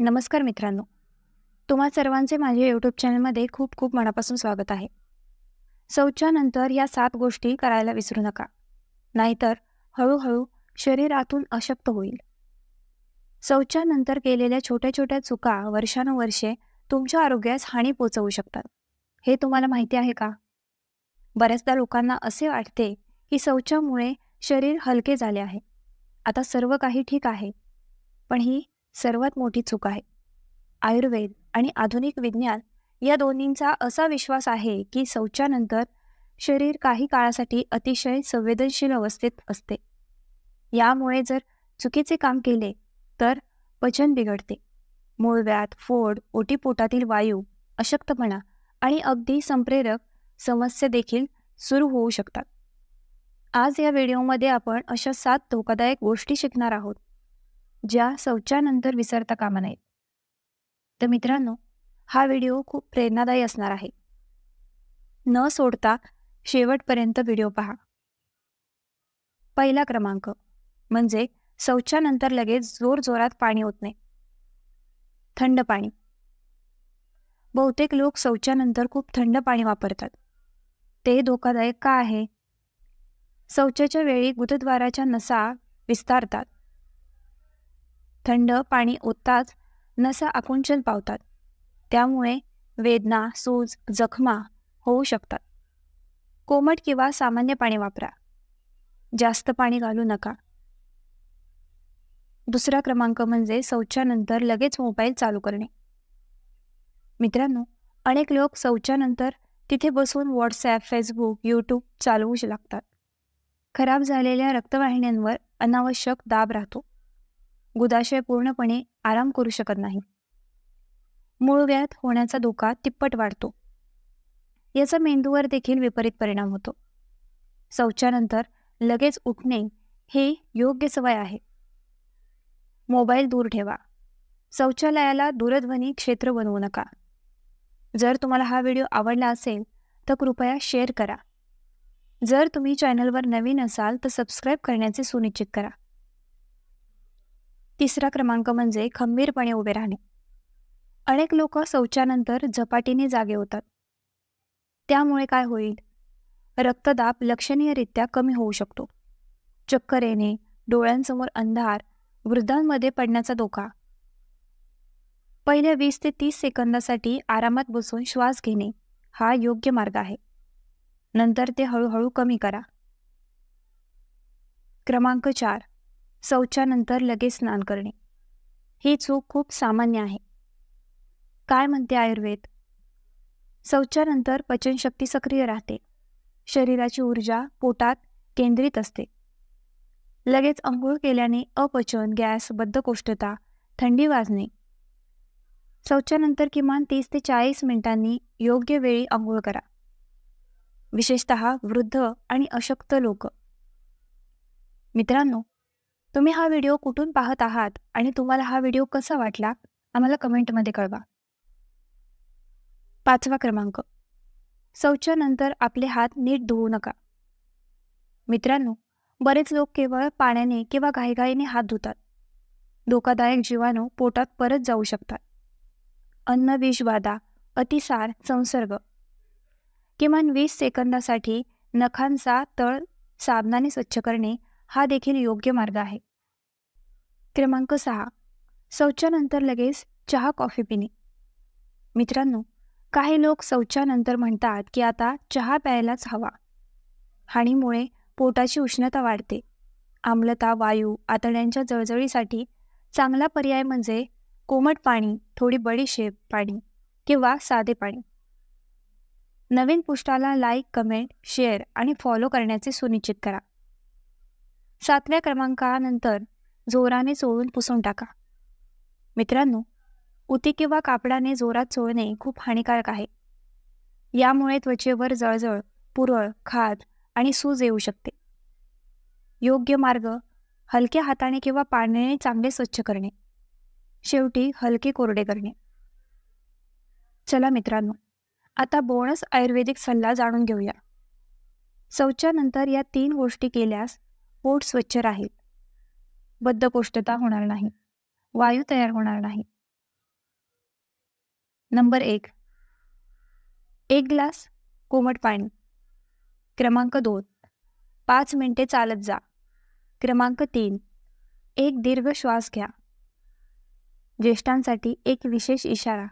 नमस्कार मित्रांनो. तुम्हा सर्वांचे माझ्या यूट्यूब चॅनलमध्ये खूप खूप मनापासून स्वागत आहे. शौचानंतर या सात गोष्टी करायला विसरू नका. नाहीतर हळूहळू शरीरातून अशक्त होईल. शौचानंतर केलेल्या छोट्या छोट्या चुका वर्षानुवर्षे तुमच्या आरोग्यास हानी पोचवू शकतात. हे तुम्हाला माहिती आहे का? बऱ्याचदा लोकांना असे वाटते की शौचामुळे शरीर हलके झाले आहे. आता सर्व काही ठीक आहे. पण ही सर्वात मोठी चूक आहे. आयुर्वेद आणि आधुनिक विज्ञान या दोन्हींचा असा विश्वास आहे की शौचानंतर शरीर काही काळासाठी अतिशय संवेदनशील अवस्थेत असते. यामुळे जर चुकीचे काम केले तर पचन बिघडते. मूळव्यात फोड ओटीपोटातील वायू अशक्तपणा आणि अगदी संप्रेरक समस्या देखील सुरू होऊ शकतात. आज या व्हिडिओमध्ये आपण अशा सात धोकादायक गोष्टी शिकणार आहोत. ज्या शौचानंतर विसरता कामा नयेत. तर मित्रांनो हा व्हिडिओ खूप प्रेरणादायी असणार आहे. न सोडता शेवटपर्यंत व्हिडिओ पहा. पहिला क्रमांक म्हणजे शौचानंतर लगेच जोरजोरात पाणी होत नाही. थंड पाणी. बहुतेक लोक शौचानंतर खूप थंड पाणी वापरतात. ते धोकादायक का आहे? शौचाच्या वेळी गुदद्वाराच्या नसा विस्तारतात. थंड पाणी ओतताच नसा आकुंचन पावतात. त्यामुळे वेदना सूज जखमा होऊ शकतात. कोमट किंवा सामान्य पाणी वापरा. जास्त पाणी घालू नका. दुसरा क्रमांक म्हणजे शौचानंतर लगेच मोबाईल चालू करणे. मित्रांनो अनेक लोक शौचानंतर तिथे बसून व्हॉट्सॲप फेसबुक यूट्यूब चालवू लागतात. खराब झालेल्या रक्तवाहिन्यांवर अनावश्यक दाब राहतो. गुदाशय पूर्णपणे आराम करू शकत नाही. मूळव्याध होण्याचा धोका तिप्पट वाढतो. याचा मेंदूवर देखील विपरीत परिणाम होतो. शौचानंतर लगेच उठणे हे योग्य सवय आहे. मोबाईल दूर ठेवा. शौचालयाला दूरध्वनी क्षेत्र बनवू नका. जर तुम्हाला हा व्हिडिओ आवडला असेल तर कृपया शेअर करा. जर तुम्ही चॅनलवर नवीन असाल तर सबस्क्राईब करण्याचे सुनिश्चित करा. तिसरा क्रमांक म्हणजे खंबीरपणे उभे राहणे. अनेक लोक शौचानंतर झपाटीने जागे होतात. त्यामुळे काय होईल? रक्तदाब लक्षणीयरित्या कमी होऊ शकतो. चक्कर येणे डोळ्यांसमोर अंधार वृद्धांमध्ये पडण्याचा धोका. पहिल्या वीस ते तीस सेकंदासाठी आरामात बसून श्वास घेणे हा योग्य मार्ग आहे. नंतर ते हळूहळू कमी करा. क्रमांक चार. शौचानंतर लगेच स्नान करणे. ही चूक खूप सामान्य आहे. काय म्हणते आयुर्वेद? शौचानंतर पचनशक्ती सक्रिय राहते. शरीराची ऊर्जा पोटात केंद्रित असते. लगेच अंघोळ केल्याने अपचन गॅस बद्धकोष्ठता थंडी वाजणे. शौचानंतर किमान तीस ते चाळीस मिनिटांनी योग्य वेळी अंघोळ करा. विशेषत वृद्ध आणि अशक्त लोक. मित्रांनो तुम्ही हा व्हिडिओ कुठून पाहत आहात आणि तुम्हाला हा व्हिडिओ कसा वाटला आम्हाला कमेंटमध्ये कळवा. पाचवा क्रमांक. शौचानंतर आपले हात नीट धुवू नका. मित्रांनो बरेच लोक केवळ पाण्याने किंवा घाईघाईने हात धुतात. धोकादायक जीवाणू पोटात परत जाऊ शकतात. अन्न विषबाधा अतिसार संसर्ग. किमान वीस सेकंदासाठी नखांचा तळ साबणाने स्वच्छ करणे हा देखील योग्य मार्ग आहे. क्रमांक सहा. शौचानंतर लगेच चहा कॉफी पिणे. मित्रांनो काही लोक शौचानंतर म्हणतात की आता चहा प्यायलाच हवा. हानीमुळे पोटाची उष्णता वाढते. आम्लता वायू आतड्यांच्या जळजळीसाठी चांगला पर्याय म्हणजे कोमट पाणी थोडी बडीशेप पाणी किंवा साधे पाणी. नवीन पुष्टाला लाईक कमेंट शेअर आणि फॉलो करण्याचे सुनिश्चित करा. सातव्या क्रमांकानंतर जोराने चोळून पुसून टाका. मित्रांनो उती किंवा कापडाने जोरात चोळणे खूप हानिकारक आहे. यामुळे त्वचेवर जळजळ पुरळ खाद आणि सूज येऊ शकते. योग्य मार्ग हलक्या हाताने किंवा पाण्याने चांगले स्वच्छ करणे. शेवटी हलके कोरडे करणे. चला मित्रांनो आता बोनस आयुर्वेदिक सल्ला जाणून घेऊया. शौचानंतर या तीन गोष्टी केल्यास पोट स्वच्छ राहील. बद्धकोष्ठता होणार नाही. वायू तयार होणार नाही. नंबर एक. एक ग्लास कोमट पाणी. क्रमांक दोन. पाच मिनिटे चालत जा. क्रमांक तीन. एक दीर्घ श्वास घ्या. ज्येष्ठांसाठी एक विशेष इशारा.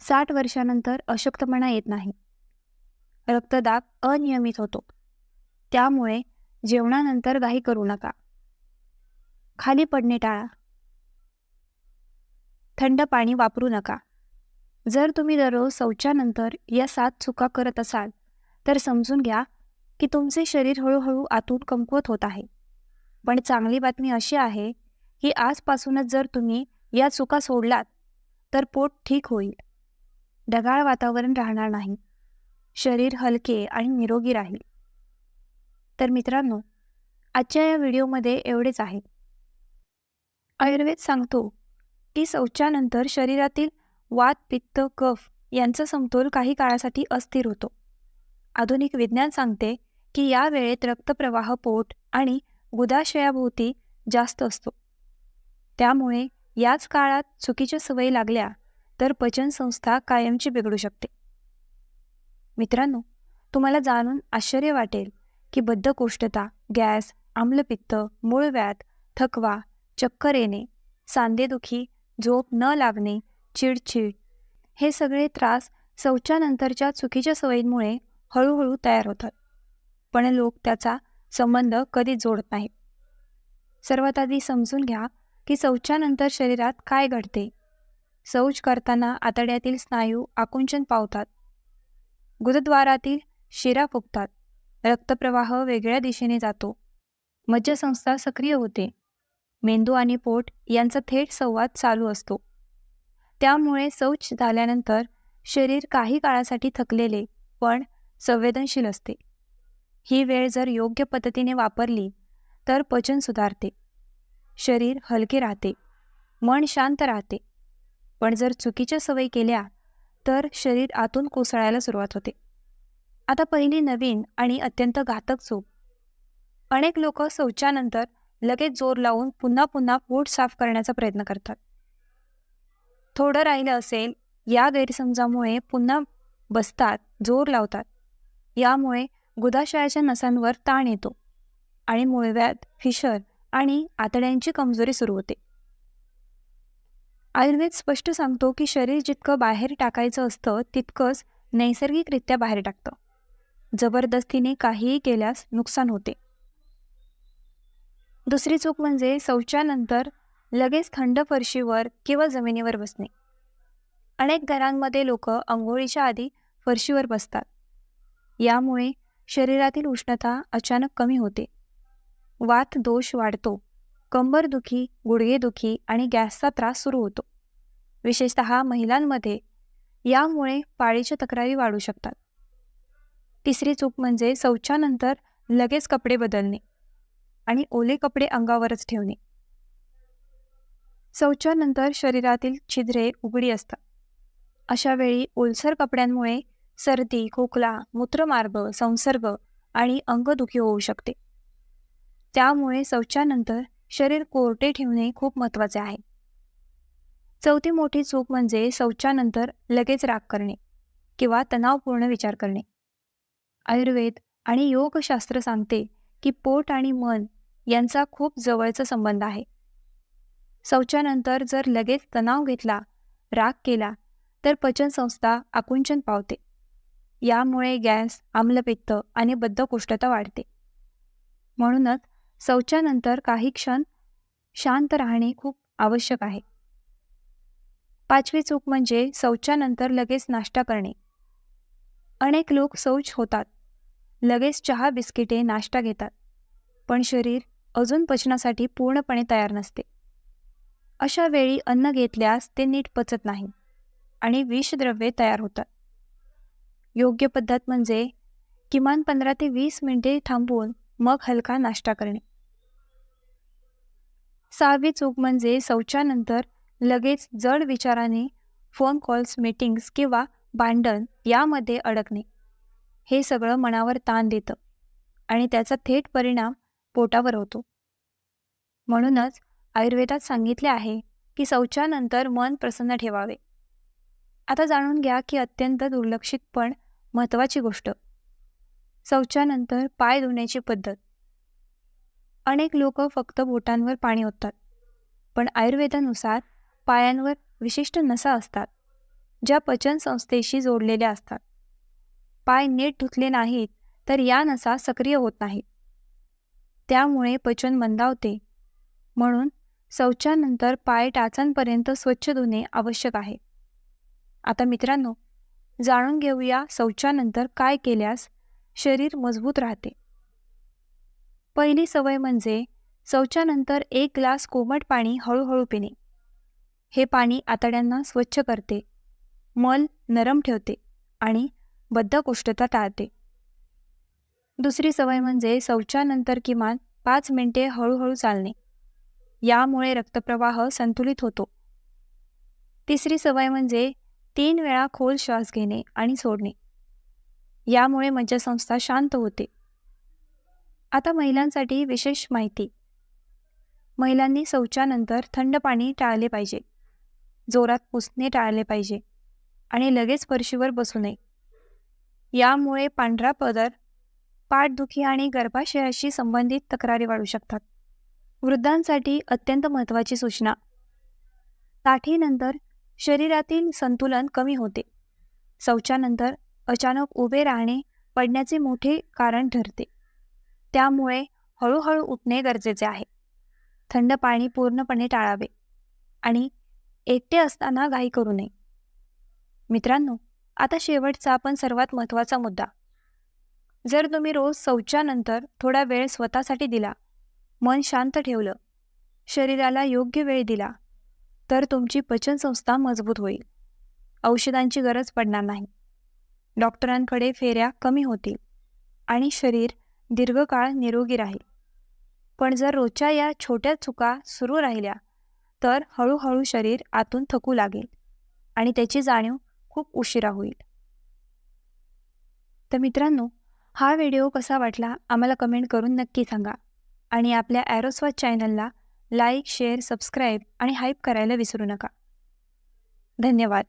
साठ वर्षानंतर अशक्तपणा येत नाही. रक्तदाब अनियमित होतो. त्यामुळे जेवणानंतर काही करू नका. खाली पडणे टाळा. थंड पाणी वापरू नका. जर तुम्ही दररोज शौचानंतर या सात चुका करत असाल तर समजून घ्या की तुमचे शरीर हळूहळू आतून कमकुवत होत आहे. पण चांगली बातमी अशी आहे की आजपासूनच जर तुम्ही या चुका सोडलात तर पोट ठीक होईल. ढगाळ वातावरण राहणार नाही. शरीर हलके आणि निरोगी राहील. तर मित्रांनो आजच्या या व्हिडिओमध्ये एवढेच आहे. आयुर्वेद सांगतो की शौचानंतर शरीरातील वात पित्त कफ यांचा समतोल काही काळासाठी अस्थिर होतो. आधुनिक विज्ञान सांगते की या वेळेत रक्तप्रवाह पोट आणि गुदाशयाभोवती जास्त असतो. त्यामुळे याच काळात चुकीच्या सवयी लागल्या तर पचनसंस्था कायमची बिघडू शकते. मित्रांनो तुम्हाला जाणून आश्चर्य वाटेल की बद्धकोष्ठता गॅस आम्लपित्त मूळव्याध थकवा चक्कर येणे सांधेदुखी झोप न लागणे चिडचिड हे सगळे त्रास शौचानंतरच्या चुकीच्या सवयींमुळे हळूहळू तयार होतात. पण लोक त्याचा संबंध कधी जोडत नाहीत. सर्वात आधी समजून घ्या की शौचानंतर शरीरात काय घडते. शौच करताना आतड्यातील स्नायू आकुंचन पावतात. गुरुद्वारातील शिरा फुगतात. रक्तप्रवाह वेगळ्या दिशेने जातो. मज्जसंस्था सक्रिय होते. मेंदू आणि पोट यांचा थेट संवाद चालू असतो. त्यामुळे शौच झाल्यानंतर शरीर काही काळासाठी थकलेले पण संवेदनशील असते. ही वेळ जर योग्य पद्धतीने वापरली तर पचन सुधारते. शरीर हलके राहते. मन शांत राहते. पण जर चुकीच्या सवयी केल्या तर शरीर आतून कोसळायला सुरुवात होते. आता पहिली नवीन आणि अत्यंत घातक चूक अनेक लोक शौचानंतर लगेच जोर लावून पुन्हा पुन्हा पोट साफ करण्याचा प्रयत्न करतात. थोडं राहिलं असेल या गैरसमजामुळे पुन्हा बसतात जोर लावतात. यामुळे गुदाशयाच्या नसांवर ताण येतो आणि मुळव्यात फिशर आणि आतड्यांची कमजोरी सुरू होते. आयुर्वेद स्पष्ट सांगतो की शरीर जितकं बाहेर टाकायचं असतं तितकंच नैसर्गिकरित्या बाहेर टाकतं. जबरदस्तीने काहीही केल्यास नुकसान होते. दुसरी चूक म्हणजे शौचानंतर लगेच थंड फरशीवर किंवा जमिनीवर बसणे. अनेक घरांमध्ये लोक आंघोळीच्या आधी फरशीवर बसतात. यामुळे शरीरातील उष्णता अचानक कमी होते. वात दोष वाढतो कंबरदुखी गुडघेदुखी आणि गॅसचा त्रास सुरू होतो. विशेषत महिलांमध्ये यामुळे पाळीच्या तक्रारी वाढू शकतात. तिसरी चूक म्हणजे शौचानंतर लगेच कपडे बदलणे आणि ओले कपडे अंगावरच ठेवणे. शौचानंतर शरीरातील छिद्रे उघडी असतात. अशा वेळी ओलसर कपड्यांमुळे सर्दी खोकला मूत्रमार्ग संसर्ग आणि अंगदुखी होऊ शकते. त्यामुळे शौचानंतर शरीर कोरटे ठेवणे खूप महत्त्वाचे आहे. चौथी मोठी चूक म्हणजे शौचानंतर लगेच राग करणे किंवा तणावपूर्ण विचार करणे. आयुर्वेद आणि योगशास्त्र सांगते की पोट आणि मन यांचा खूप जवळचा संबंध आहे. शौचानंतर जर लगेच तणाव घेतला राग केला तर पचनसंस्था आकुंचन पावते. यामुळे गॅस आम्लपित्त आणि बद्धकोष्ठता वाढते. म्हणूनच शौचानंतर काही क्षण शांत राहणे खूप आवश्यक आहे. पाचवी चूक म्हणजे शौचानंतर लगेच नाश्ता करणे. अनेक लोक शौच होतात. लगेच चहा बिस्किटे नाश्ता घेतात. पण शरीर अजून पचनासाठी पूर्णपणे तयार नसते. अशा वेळी अन्न घेतल्यास ते नीट पचत नाही आणि विषद्रव्ये तयार होतात. योग्य पद्धत म्हणजे किमान पंधरा ते वीस मिनिटे थांबवून मग हलका नाश्ता करणे. सहावी चूक म्हणजे शौचानंतर लगेच जड विचाराने फोन कॉल्स मीटिंग्स किंवा भांडण यामध्ये अडकणे. हे सगळं मनावर ताण देतं आणि त्याचा थेट परिणाम पोटावर होतो. म्हणूनच आयुर्वेदात सांगितले आहे की शौचानंतर मन प्रसन्न ठेवावे. आता जाणून घ्या की अत्यंत दुर्लक्षित पण महत्त्वाची गोष्ट. शौचानंतर पाय धुण्याची पद्धत. अनेक लोक फक्त बोटांवर पाणी ओततात पण आयुर्वेदानुसार पायांवर विशिष्ट नसा असतात. ज्या पचन संस्थेशी जोडलेल्या असतात. पाय नीट धुतले नाहीत तर या नसा सक्रिय होत नाहीत त्यामुळे पचन मंदावते. म्हणून शौचानंतर पाय टाचांपर्यंत स्वच्छ धुणे आवश्यक आहे. आता मित्रांनो जाणून घेऊया शौचानंतर काय केल्यास शरीर मजबूत राहते. पहिली सवय म्हणजे शौचानंतर एक ग्लास कोमट पाणी हळूहळू पिणे. हे पाणी आतड्यांना स्वच्छ करते. मल नरम ठेवते आणि बद्धकोष्ठता टाळते. दुसरी सवय म्हणजे शौचानंतर किमान पाच मिनिटे हळूहळू चालणे. यामुळे रक्तप्रवाह संतुलित होतो. तिसरी सवय म्हणजे तीन वेळा खोल श्वास घेणे आणि सोडणे. यामुळे मज्जासंस्था शांत होते. आता महिलांसाठी विशेष माहिती. महिलांनी शौचानंतर थंड पाणी टाळले पाहिजे. जोरात पुसणे टाळले पाहिजे. आणि लगेच फरशीवर बसू नये. यामुळे पांढरा पदर पाठदुखी आणि गर्भाशयाशी संबंधित तक्रारी वाढू शकतात. वृद्धांसाठी अत्यंत महत्त्वाची सूचना. ताठीनंतर शरीरातील संतुलन कमी होते. शौचानंतर अचानक उभे राहणे पडण्याचे मोठे कारण ठरते. त्यामुळे हळूहळू उठणे गरजेचे आहे. थंड पाणी पूर्णपणे टाळावे आणि एकटे असताना घाई करू नये. मित्रांनो आता शेवटचा पण सर्वात महत्त्वाचा मुद्दा. जर तुम्ही रोज शौचानंतर थोडा वेळ स्वतःसाठी दिला मन शांत ठेवलं शरीराला योग्य वेळ दिला तर तुमची पचनसंस्था मजबूत होईल. औषधांची गरज पडणार नाही. डॉक्टरांकडे फेऱ्या कमी होतील आणि शरीर दीर्घकाळ निरोगी राहील. पण जर रोजच्या या छोट्या चुका सुरू राहिल्या तर हळूहळू शरीर आतून थकू लागेल आणि त्याची जाणीव खूप उशिरा होईल. तर मित्रांनो हा व्हिडिओ कसा वाटला आम्हाला कमेंट करून नक्की सांगा आणि आपल्या ॲरोस्वाच चॅनलला लाईक शेअर सबस्क्राईब आणि हाईप करायला विसरू नका. धन्यवाद.